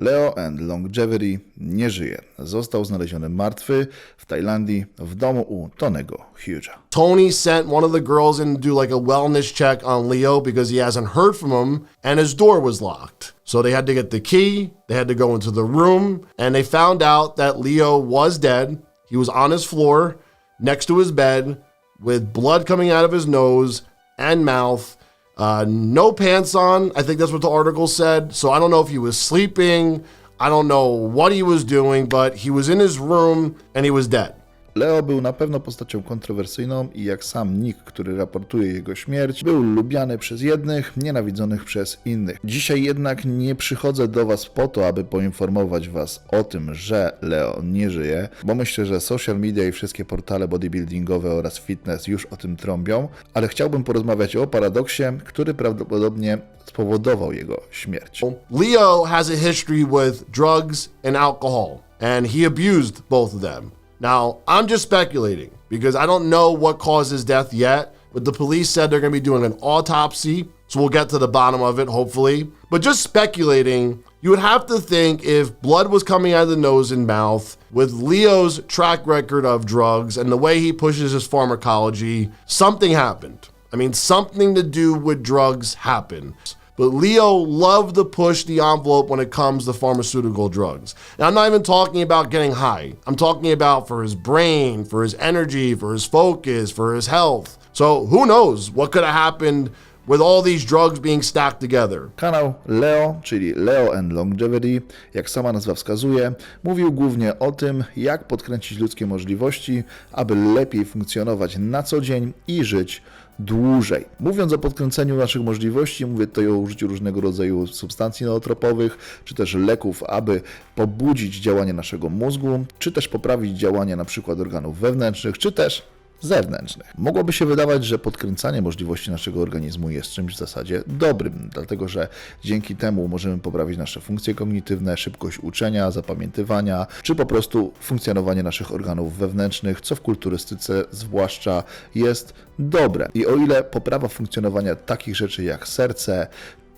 Leo and Longevity nie żyje. Został znaleziony martwy w Tajlandii w domu u Tonego Hugha. Tony sent one of the girls in to do like a wellness check on Leo because he hasn't heard from him and his door was locked. So they had to get the key, they had to go into the room, and they found out that Leo was dead. He was on his floor next to his bed with blood coming out of his nose and mouth. Uh, no pants on. I think that's what the article said. So I don't know if he was sleeping. I don't know what he was doing, but he was in his room and he was dead. Leo był na pewno postacią kontrowersyjną i jak sam Nick, który raportuje jego śmierć, był lubiany przez jednych, nienawidzonych przez innych. Dzisiaj jednak nie przychodzę do Was po to, aby poinformować Was o tym, że Leo nie żyje, bo myślę, że social media i wszystkie portale bodybuildingowe oraz fitness już o tym trąbią, ale chciałbym porozmawiać o paradoksie, który prawdopodobnie spowodował jego śmierć. Leo has a history with drugs and alcohol, and he abused both of them. Now, I'm just speculating because I don't know what causes death yet, but the police said they're going to be doing an autopsy, so we'll get to the bottom of it, hopefully. But just speculating, you would have to think if blood was coming out of the nose and mouth, with Leo's track record of drugs and the way he pushes his pharmacology, something happened. I mean, something to do with drugs happened. But Leo loved to push the envelope when it comes to pharmaceutical drugs. And I'm not even talking about getting high. I'm talking about for his brain, for his energy, for his focus, for his health. So who knows what could have happened with all these drugs being stacked together. Kanał Leo, czyli Leo and Longevity, jak sama nazwa wskazuje, mówił głównie o tym, jak podkręcić ludzkie możliwości, aby lepiej funkcjonować na co dzień i żyć dłużej. Mówiąc o podkręceniu naszych możliwości, mówię tutaj o użyciu różnego rodzaju substancji nootropowych, czy też leków, aby pobudzić działanie naszego mózgu, czy też poprawić działanie przykład organów wewnętrznych, czy też zewnętrznych. Mogłoby się wydawać, że podkręcanie możliwości naszego organizmu jest czymś w zasadzie dobrym, dlatego że dzięki temu możemy poprawić nasze funkcje kognitywne, szybkość uczenia, zapamiętywania, czy po prostu funkcjonowanie naszych organów wewnętrznych, co w kulturystyce zwłaszcza jest dobre. I o ile poprawa funkcjonowania takich rzeczy jak serce,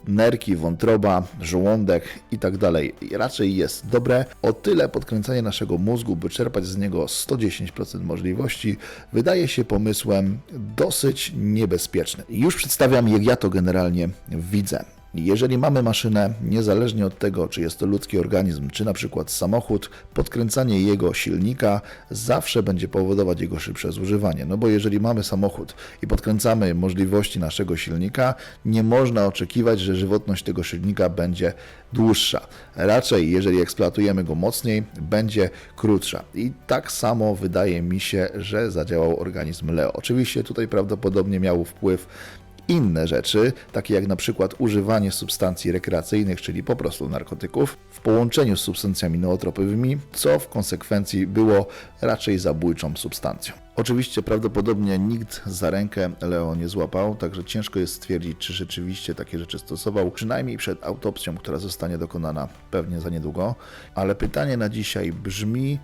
nerki, wątroba, żołądek i tak dalej raczej jest dobre. O tyle podkręcanie naszego mózgu, by czerpać z niego 110% możliwości, wydaje się pomysłem dosyć niebezpiecznym. I Już przedstawiam, jak ja to generalnie widzę. Jeżeli mamy maszynę, niezależnie od tego, czy jest to ludzki organizm, czy na przykład samochód, podkręcanie jego silnika zawsze będzie powodować jego szybsze zużywanie. No bo jeżeli mamy samochód i podkręcamy możliwości naszego silnika, nie można oczekiwać, że żywotność tego silnika będzie dłuższa. Raczej, jeżeli eksploatujemy go mocniej, będzie krótsza. I tak samo wydaje mi się, że zadziałał organizm Leo. Oczywiście tutaj prawdopodobnie miał wpływ inne rzeczy, takie jak na przykład używanie substancji rekreacyjnych, czyli po prostu narkotyków, w połączeniu z substancjami nootropowymi, co w konsekwencji było raczej zabójczą substancją. Oczywiście prawdopodobnie nikt za rękę Leo nie złapał, także ciężko jest stwierdzić, czy rzeczywiście takie rzeczy stosował, przynajmniej przed autopsją, która zostanie dokonana pewnie za niedługo. Ale pytanie na dzisiaj brzmi,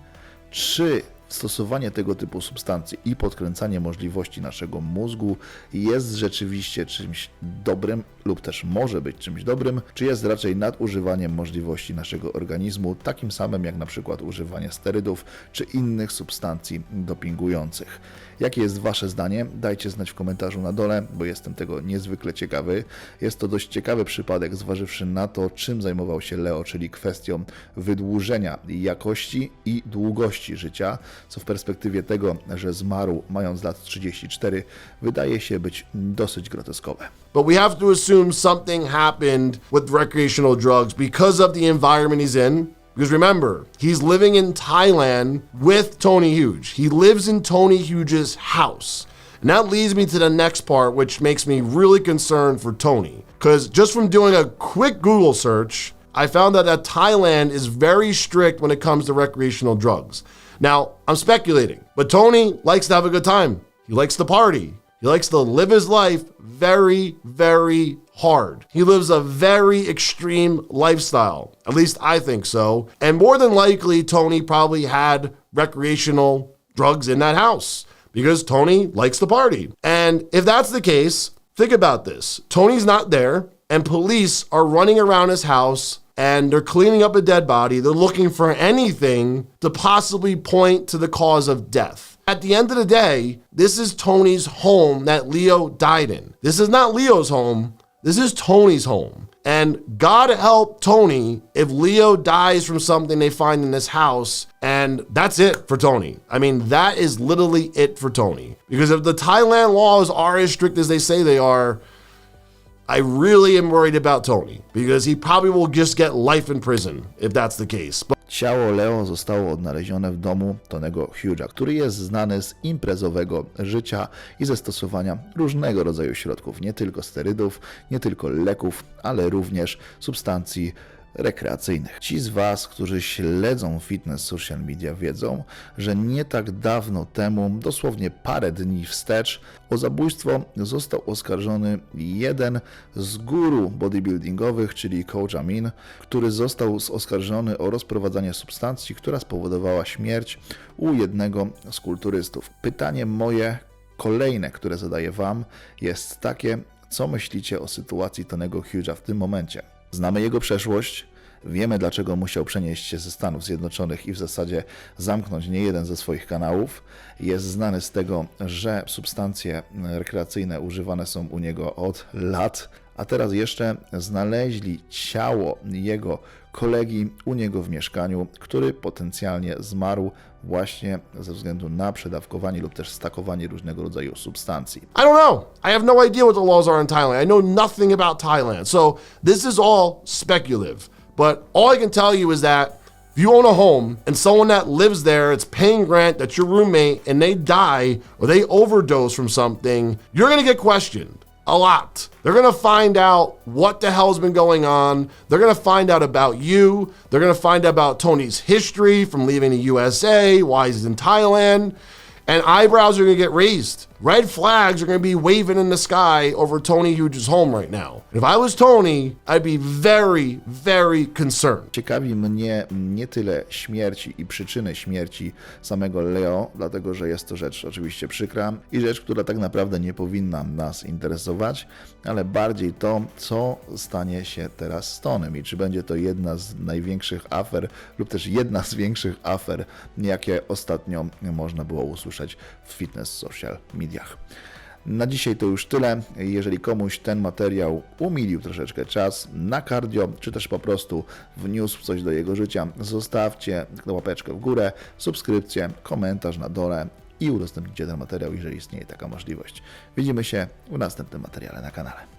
czy stosowanie tego typu substancji i podkręcanie możliwości naszego mózgu jest rzeczywiście czymś dobrym lub też może być czymś dobrym, czy jest raczej nadużywaniem możliwości naszego organizmu, takim samym jak na przykład używanie sterydów czy innych substancji dopingujących. Jakie jest Wasze zdanie? Dajcie znać w komentarzu na dole, bo jestem tego niezwykle ciekawy. Jest to dość ciekawy przypadek, zważywszy na to, czym zajmował się Leo, czyli kwestią wydłużenia jakości i długości życia, co w perspektywie tego, że zmarł mając lat 34, wydaje się być dosyć groteskowe. But we have to assume something happened with recreational drugs because of the environment he's in. Because remember, he's living in Thailand with Tony Huge. He lives in Tony Huge's house. And that leads me to the next part, which makes me really concerned for Tony. Because just from doing a quick Google search, I found out that Thailand is very strict when it comes to recreational drugs. Now, I'm speculating, but Tony likes to have a good time. He likes to party. He likes to live his life very, very hard. He lives a very extreme lifestyle. At least I think so. And more than likely, Tony probably had recreational drugs in that house because Tony likes to party. And if that's the case, think about this Tony's not there, and police are running around his house and they're cleaning up a dead body. They're looking for anything to possibly point to the cause of death. At the end of the day, this is Tony's home that Leo died in. This is not Leo's home. This is Tony's home. And God help Tony if Leo dies from something they find in this house. And that's it for Tony. I mean, that is literally it for Tony. Because if the Thailand laws are as strict as they say they are, I really am worried about Tony because he probably will just get life in prison if that's the case. But Ciało Leo zostało odnalezione w domu Tonego Hugha, który jest znany z imprezowego życia i ze stosowania różnego rodzaju środków, nie tylko sterydów, nie tylko leków, ale również substancji rekreacyjnych. Ci z Was, którzy śledzą fitness social media, wiedzą, że nie tak dawno temu, dosłownie parę dni wstecz, o zabójstwo został oskarżony jeden z guru bodybuildingowych, czyli Coach Amin, który został oskarżony o rozprowadzanie substancji, która spowodowała śmierć u jednego z kulturystów. Pytanie moje kolejne, które zadaję Wam, jest takie, co myślicie o sytuacji Tonego Hugha w tym momencie? Znamy jego przeszłość, wiemy dlaczego musiał przenieść się ze Stanów Zjednoczonych i w zasadzie zamknąć nie jeden ze swoich kanałów. Jest znany z tego, że substancje rekreacyjne używane są u niego od lat, a teraz jeszcze znaleźli ciało jego kolegi u niego w mieszkaniu, który potencjalnie zmarł właśnie ze względu na przedawkowanie lub też stakowanie różnego rodzaju substancji. I don't know. I have no idea what the laws are in Thailand. I know nothing about Thailand. So this is all speculative. But all I can tell you is that if you own a home and someone that lives there, it's paying rent, that's your roommate, and they die or they overdose from something, you're to get questioned a lot. They're going to find out what the hell's been going on. They're going to find out about you. They're going to find out about Tony's history from leaving the USA, why he's in Thailand. And eyebrows are going to get raised. Red flags are going to be waving in the sky over Tony Huge's home right now. If I was Tony, I'd be very, very concerned. Ciekawi mnie nie tyle śmierci i przyczyny śmierci samego Leo, dlatego że jest to rzecz oczywiście przykra i rzecz, która tak naprawdę nie powinna nas interesować, ale bardziej to, co stanie się teraz z Tonem i czy będzie to jedna z największych afer lub też jedna z większych afer, jakie ostatnio można było usłyszeć w fitness social mediach. Na dzisiaj to już tyle. Jeżeli komuś ten materiał umilił troszeczkę czas na cardio, czy też po prostu wniósł coś do jego życia, zostawcie łapeczkę w górę, subskrypcję, komentarz na dole i udostępnijcie ten materiał, jeżeli istnieje taka możliwość. Widzimy się w następnym materiale na kanale.